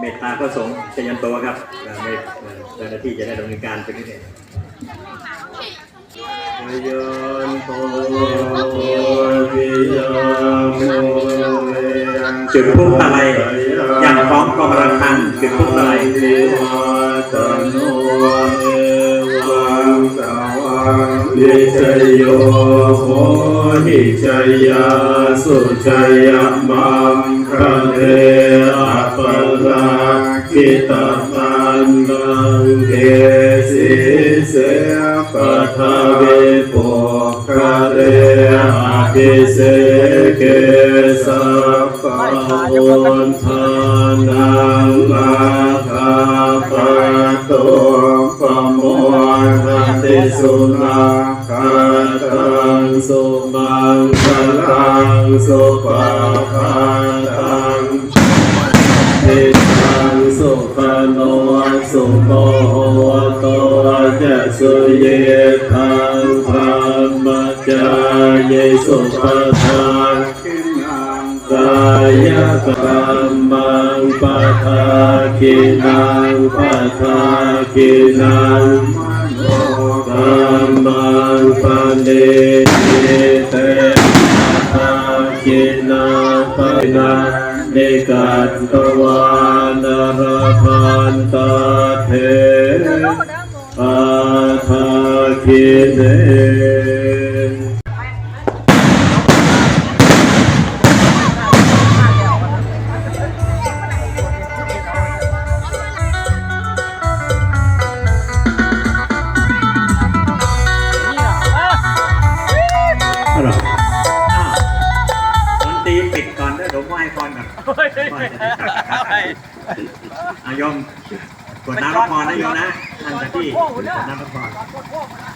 เมตตาพระสงฆ์ชยันโตครับเม่เอ่อเจ้าหน้าที่จะได้ดำเนินการไปเรื่อยๆยันโตวิยาโมเรจุดพุตะไลอย่างพร้อมกองระฆังจุดพุตะไลวิวัตโนเอวังสาวังลิจโยโหหิจยาสุจยมังคะเนอัปปรา คิตตันนังเกสิเสปะทะเวโปคะเรอาภิเสเกสัพพะโอนทานังอาคาปะโตปะโมทติสุนาคาตังสุมังคลังสุปะภาตัง สุขโนสุโมโหโตจะสุเยทังธรรมจายสุปทานกายกรรมังปะทาคินังปะทาคินังกรรมังปะเนเตปะทาคินังปะนัง นิกันตวานรพันตาเทอาทาคิเน ดก่อนด้วยผมไหว้พรก่อนไหว้อายมกดน้ำรับพรนะโยมนะท่านจะที่กดน้ำรับพร